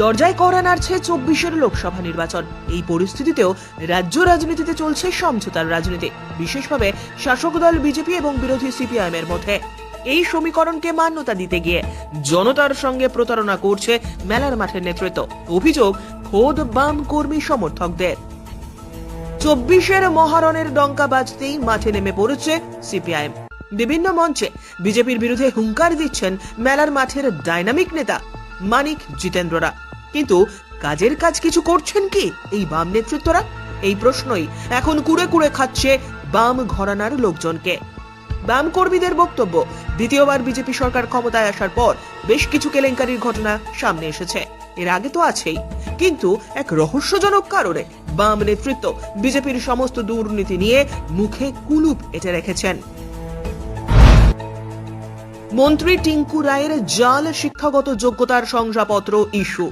দরজায় করা নাড়ছে চব্বিশের লোকসভা নির্বাচন। এই পরিস্থিতিতেও রাজ্য রাজনীতিতে চলছে সমঝোতার রাজনীতি, বিশেষভাবে শাসক দল বিজেপি এবং বিরোধী সিপিআইএম এর মধ্যে। এই সমীকরণকে মান্যতা দিতে গিয়ে জনতার সঙ্গে প্রতারণা করছে মেলার মাঠের নেতৃত্ব। অভিযোগ, খোদ বাম কর্মী সমর্থকদের। চব্বিশের মহারণের ডঙ্কা বাজতেই মাঠে নেমে পড়েছে সিপিআইএম। বিভিন্ন মঞ্চে বিজেপির বিরুদ্ধে হুঙ্কার দিচ্ছেন মেলার মাঠের ডাইনামিক নেতা মানিক জিতেন্দ্ররা। কিন্তু কাজের কাজ কিছু করছেন কি? এই বাম নেতৃত্বরা? এই প্রশ্নই এখন কুড়ে কুড়ে খাচ্ছে বাম ঘরানার লোকজনকে। বাম কর্মীদের বক্তব্য, দ্বিতীয়বার বিজেপি সরকার ক্ষমতায় আসার পর বেশ কিছু কেলেঙ্কারির ঘটনা সামনে এসেছে। এর আগে তো আছেই। কিন্তু এক রহস্যজনক কারণে বাম নেতৃত্ব বিজেপির সমস্ত দুর্নীতি নিয়ে মুখে কুলুপ এঁটে রেখেছেন। মন্ত্রী টিঙ্কু রায়ের জাল শিক্ষাগত যোগ্যতার শংসাপত্র ইস্যু।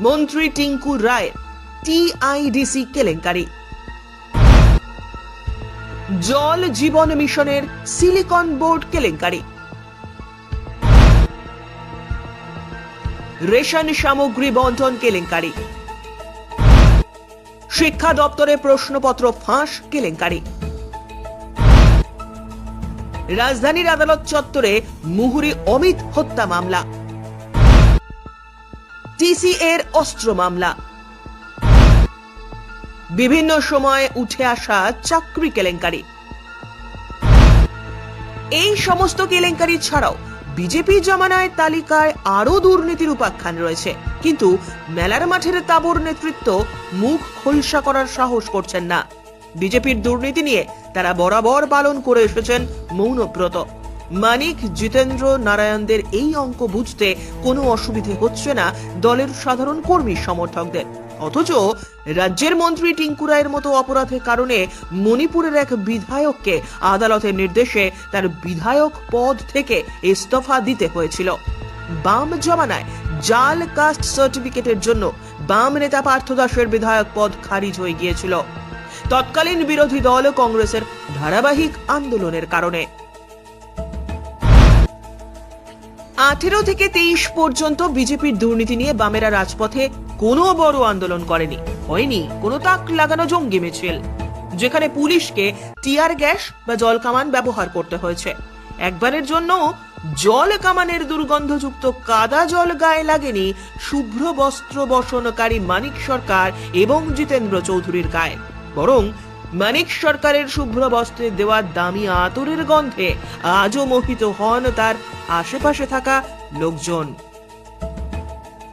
মন্ত্রী টিঙ্কু রায় টিআইডিসি কেলেঙ্কারি। জল জীবন মিশনের সিলিকন বোর্ড কেলেঙ্কারি। রেশন সামগ্রী বন্টন কেলেঙ্কারি। শিক্ষা দপ্তরে প্রশ্নপত্র ফাঁস কেলেঙ্কারি। রাজধানীর আদালত চত্বরে মুহুরি অমিত হত্যা মামলা। টিসি এর অস্ত্র মামলা। বিভিন্ন সময়ে উঠে আসা চাকরি কেলেঙ্কারি। এই সমস্ত কেলেঙ্কারি ছাড়াও বিজেপি জমানায় তালিকায় আরও দুর্নীতির উপাখ্যান রয়েছে। কিন্তু মেলার মাঠের তাবর নেতৃত্ব মুখ খোলসা করার সাহস করছেন না। বিজেপির দুর্নীতি নিয়ে তারা বরাবর পালন করে এসেছেন মৌনব্রত। মানিক, জিতেন্দ্র নারায়ণদের এই অঙ্ক বুঝতে কোনো অসুবিধে হচ্ছে না দলের সাধারণ কর্মী সমর্থকদের। অথচ রাজ্যের মন্ত্রী টিঙ্কু রায়ের মতো অপরাধের কারণে মণিপুরের এক বিধায়ককে আদালতের নির্দেশে তার বিধায়ক পদ থেকে ইস্তফা দিতে হয়েছিল। বাম জমানায় জাল কাস্ট সার্টিফিকেটের জন্য বাম নেতা পার্থ দাসের বিধায়ক পদ খারিজ হয়ে গিয়েছিল। তৎকালীন বিরোধী দল কংগ্রেসের ধারাবাহিক আন্দোলনের কারণে। আঠেরো থেকে তেইশ পর্যন্ত বিজেপির দুর্নীতি নিয়ে বামেরা রাজপথে কোনো বড় আন্দোলন করেনি। হয়নি, কোনো তাক লাগানো জঙ্গি মিছিল, যেখানে পুলিশকে টিয়ার গ্যাস বা জল কামান ব্যবহার করতে হয়েছে। একবারের জন্য জল কামানের দুর্গন্ধযুক্ত কাদা জল গায়ে লাগেনি শুভ্র বস্ত্র বসনকারী মানিক সরকার এবং জিতেন্দ্র চৌধুরীর গায়ে। বরং মানিক সরকারের শুভ্র বস্ত্রে দেওয়া দামি আতরের গন্ধে আজও মোহিত হন তার আশেপাশে থাকা লোকজন।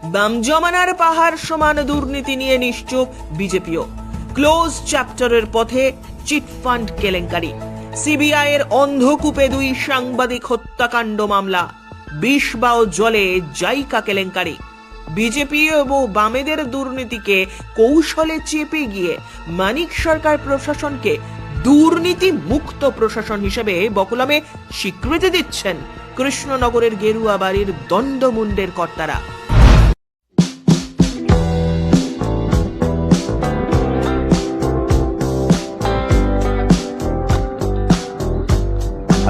বাম জমানার পাহাড় সমান দুর্নীতি নিয়ে নিশ্চুপ বিজেপিও। ক্লোজ চ্যাপ্টারের পথে চিটফান্ড কেলেঙ্কারি। সিবিআই এর অন্ধকূপে দুই সাংবাদিক হত্যাকাণ্ড মামলা। বিষ বাও জলে জাইকা কেলেঙ্কারি। বিজেপি এবং বামেদের দুর্নীতিকে কৌশলে চেপে গিয়ে মানিক সরকার প্রশাসনকে দুর্নীতি মুক্ত প্রশাসন হিসেবে বকুলামে স্বীকৃতি দিচ্ছেন কৃষ্ণনগরের গেরুয়া বাড়ির দণ্ডমুণ্ডের কর্তারা।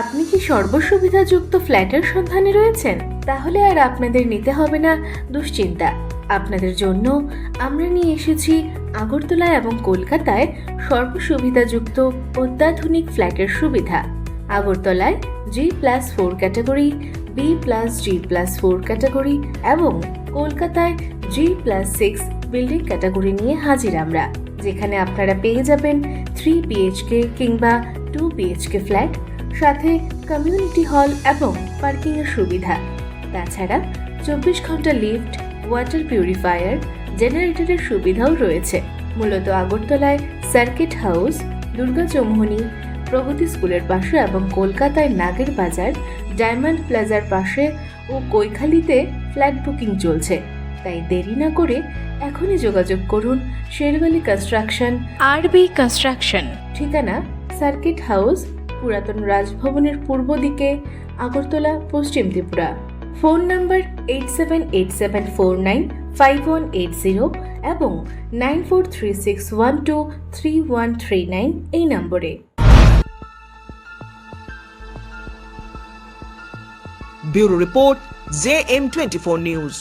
আপনি কি সর্বসুবিধাযুক্ত ফ্ল্যাটের সন্ধানে রয়েছেন? তাহলে আর আপনাদের নিতে হবে না, দুশ্চিন্তা। আপনাদের জন্য আমরা নিয়ে এসেছি আগরতলা এবং কলকাতায় সর্বসুবিধাযুক্ত অত্যাধুনিক ফ্ল্যাটের সুবিধা। আগরতলায় G plus four category B plus G plus four category এবং কলকাতায় G plus six building category নিয়ে হাজির আমরা, যেখানে আপনারা পেয়ে যাবেন থ্রি বিএইচকে কিংবা টু বিএইচকে ফ্ল্যাট সাথে কমিউনিটি হল এবং পার্কিংয়ের সুবিধা। তাছাড়া চব্বিশ ঘণ্টা লিফট ওয়াটার পিউরিফায়ার জেনারেটরের সুবিধাও রয়েছে। মূলত আগরতলায় সার্কিট হাউস দুর্গা চৌমুহনী প্রগতি স্কুলের পাশে এবং কলকাতায় নাগের বাজার ডায়মন্ড প্লাজার পাশে ও কৈখালিতে ফ্ল্যাট বুকিং চলছে। তাই দেরি না করে এখনই যোগাযোগ করুন শেরওয়ালি কনস্ট্রাকশন আরবি কনস্ট্রাকশন ঠিকানা সার্কিট হাউস পুরাতন রাজভবনের পূর্ব দিকে, আগরতলা, পশ্চিম Tripura. Phone number eight seven eight seven four nine five one eight zero এবং nine four three six one two three one three nine এই নম্বরে। Bureau report J M twenty four news.